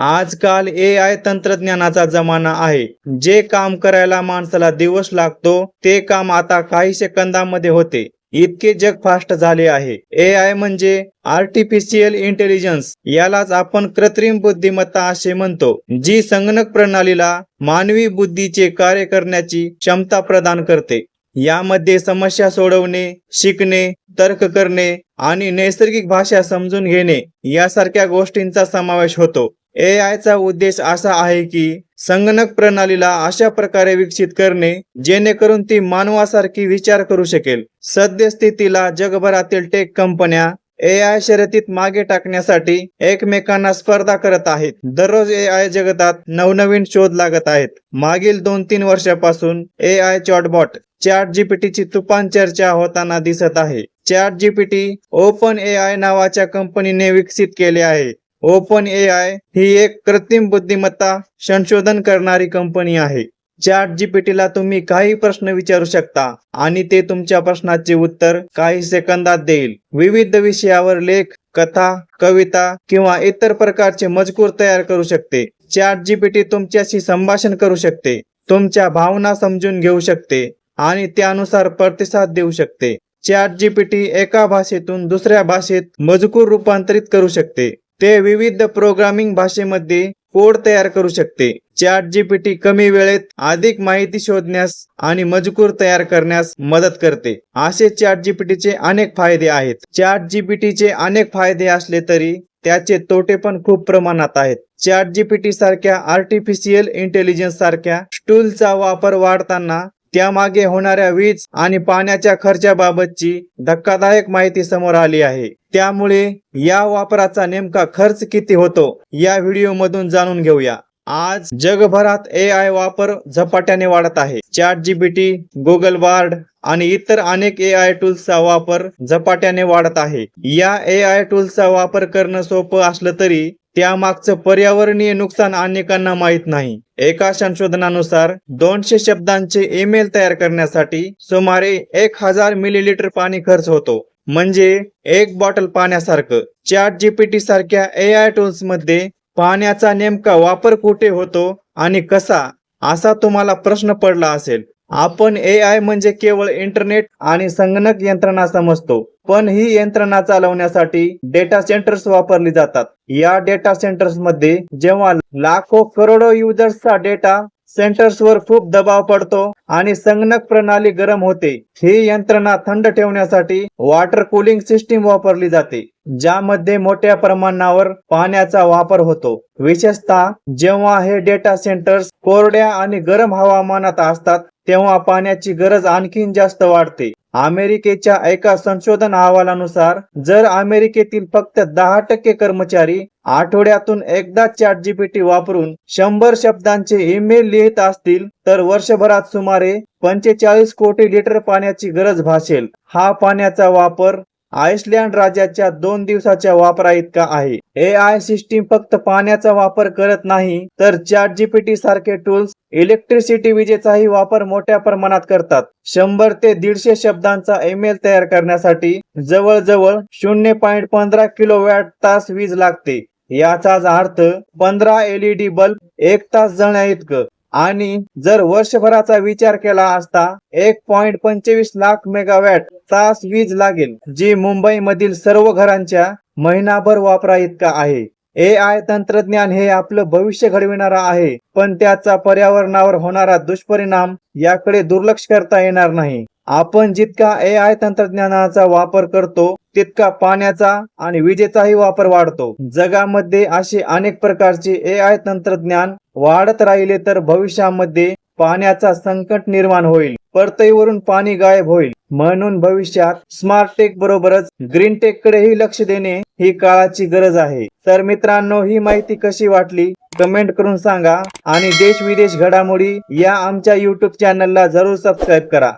आजकाल ए आय तंत्रज्ञानाचा जमाना आहे. जे काम करायला माणसाला दिवस लागतो ते काम आता काही सेकंदामध्ये होते. इतके जग फास्ट झाले आहे. ए आय म्हणजे आर्टिफिशियल इंटेलिजन्स यालाच आपण कृत्रिम बुद्धिमत्ता असे म्हणतो जी संगणक प्रणालीला मानवी बुद्धीचे कार्य करण्याची क्षमता प्रदान करते. यामध्ये समस्या सोडवणे शिकणे तर्क करणे आणि नैसर्गिक भाषा समजून घेणे यासारख्या गोष्टींचा समावेश होतो. ए चा उद्देश असा आहे की संगणक प्रणालीला अशा प्रकारे विकसित करणे जेणेकरून ती मानवासारखी विचार करू शकेल. सद्यस्थितीला जगभरातील टेक कंपन्या ए आय शर्यतीत मागे टाकण्यासाठी एकमेकांना स्पर्धा करत आहेत. दररोज ए आय जगतात नवनवीन शोध लागत आहेत. मागील दोन तीन वर्षापासून ए आय चॉटबॉट चॅट जीपीटीची तुफान चर्चा होताना दिसत आहे. Chat GPT open A I नावाच्या कंपनीने विकसित केले आहे. ओपन ए आय ही एक कृत्रिम बुद्धिमत्ता संशोधन करणारी कंपनी आहे. चॅट जीपीटीला तुम्ही काही प्रश्न विचारू शकता आणि ते तुमच्या प्रश्नाचे उत्तर काही सेकंदात देईल. विविध विषयावर लेख कथा कविता किंवा इतर प्रकारचे मजकूर तयार करू शकते. चॅट जीपीटी तुमच्याशी संभाषण करू शकते. तुमच्या भावना समजून घेऊ शकते आणि त्यानुसार प्रतिसाद देऊ शकते. चॅट जीपीटी एका भाषेतून दुसऱ्या भाषेत मजकूर रूपांतरित करू शकते. ते विविध प्रोग्रामिंग भाषेमध्ये कोड तयार करू शकते. चॅट जीपीटी कमी वेळेत अधिक माहिती शोधण्यास आणि मजकूर तयार करण्यास मदत करते. असे चॅट जीपीटीचे अनेक फायदे आहेत. चॅट जीपीटीचे अनेक फायदे असले तरी त्याचे तोटे पण खूप प्रमाणात आहेत. चॅट जीपीटी सारख्या आर्टिफिशियल इंटेलिजन्स सारख्या टूलचा वापर वाढताना त्यामागे होणाऱ्या वीज आणि पाण्याच्या खर्चाबाबतची धक्कादायक माहिती समोर आली आहे. त्यामुळे या वापराचा नेमका खर्च किती होतो या व्हिडिओ मधून जाणून घेऊया. आज जगभरात ए आय वापर झपाट्याने वाढत आहे. चॅट जीबीटी गुगल बार्ड आणि इतर अनेक ए आय टूल्सचा वापर झपाट्याने वाढत आहे. या ए आय टूल्सचा वापर करणं सोपं असलं तरी त्यामागचं पर्यावरणीय नुकसान अनेकांना माहीत नाही. एका संशोधनानुसार दोनशे शब्दांचे ईमेल तयार करण्यासाठी सुमारे एक हजार मिलीलिटर पाणी खर्च होतो. म्हणजे एक बॉटल पाण्यासारखं. चॅट जीपीटी सारख्या ए आय टूल्समध्ये पाण्याचा नेमका वापर कुठे होतो आणि कसा? असा तुम्हाला प्रश्न पडला असेल. आपण ए आय म्हणजे केवळ इंटरनेट आणि संगणक यंत्रणा समजतो पण ही यंत्रणा चालवण्यासाठी डेटा सेंटर्स वापरली जातात. या डेटा सेंटर्समध्ये जेव्हा लाखो करोडो युजर्सचा डेटा सेंटर्सवर खूप दबाव पडतो आणि संगणक प्रणाली गरम होते ही यंत्रणा थंड ठेवण्यासाठी वॉटर कूलिंग सिस्टीम वापरली जाते ज्यामध्ये मोठ्या प्रमाणावर पाण्याचा वापर होतो. विशेषतः जेव्हा हे डेटा सेंटर्स कोरड्या आणि गरम हवामानात असतात तेव्हा पाण्याची गरज आणखीन जास्त वाढते. अमेरिकेच्या एका संशोधन अहवालानुसार जर अमेरिकेतील फक्त दहा टक्के कर्मचारी आठवड्यातून एकदा चॅट जीपीटी वापरून शंभर शब्दांचे ईमेल लिहित असतील तर वर्षभरात सुमारे पंचेचाळीस कोटी लिटर पाण्याची गरज भासेल. हा पाण्याचा वापर आइसलँड राज्याच्या दोन दिवसाच्या वापरा इतका आहे. ए आय सिस्टीम फक्त पाण्याचा वापर करत नाही तर चॅट जीपीटी सारखे टूल्स इलेक्ट्रिसिटी विजेचाही वापर मोठ्या प्रमाणात करतात. शंभर ते दीडशे शब्दांचा ईमेल तयार करण्यासाठी जवळजवळ शून्य पॉईंट पंधरा किलो वॅट तास वीज लागते. याचाच अर्थ पंधरा एलईडी बल्ब एक तास जळण्या इतकं आणि जर वर्षभराचा विचार केला असता एक पॉइंट पंचवीस लाख मेगावॅट तास वीज लागेल जी मुंबई मधील सर्व घरांच्या महिनाभर वापरा इतका आहे. ए आय तंत्रज्ञान हे आपलं भविष्य घडविणार आहे पण त्याचा पर्यावरणावर होणारा दुष्परिणाम याकडे दुर्लक्ष करता येणार नाही. आपण जितका ए आय तंत्रज्ञानाचा वापर करतो तितका पाण्याचा आणि विजेचाही वापर वाढतो. जगामध्ये असे अनेक प्रकारचे ए आय तंत्रज्ञान वाढत राहिले तर भविष्यामध्ये पाण्याचा संकट निर्माण होईल. परतईवरून पाणी गायब होईल. म्हणून भविष्यात स्मार्ट टेक बरोबरच ग्रीन टेक कडेही लक्ष देणे ही काळाची गरज आहे. तर मित्रांनो ही माहिती कशी वाटली? कमेंट करून सांगा आणि देश विदेश घडामोडी या आमच्या युट्यूब चॅनलला जरूर सबस्क्राईब करा.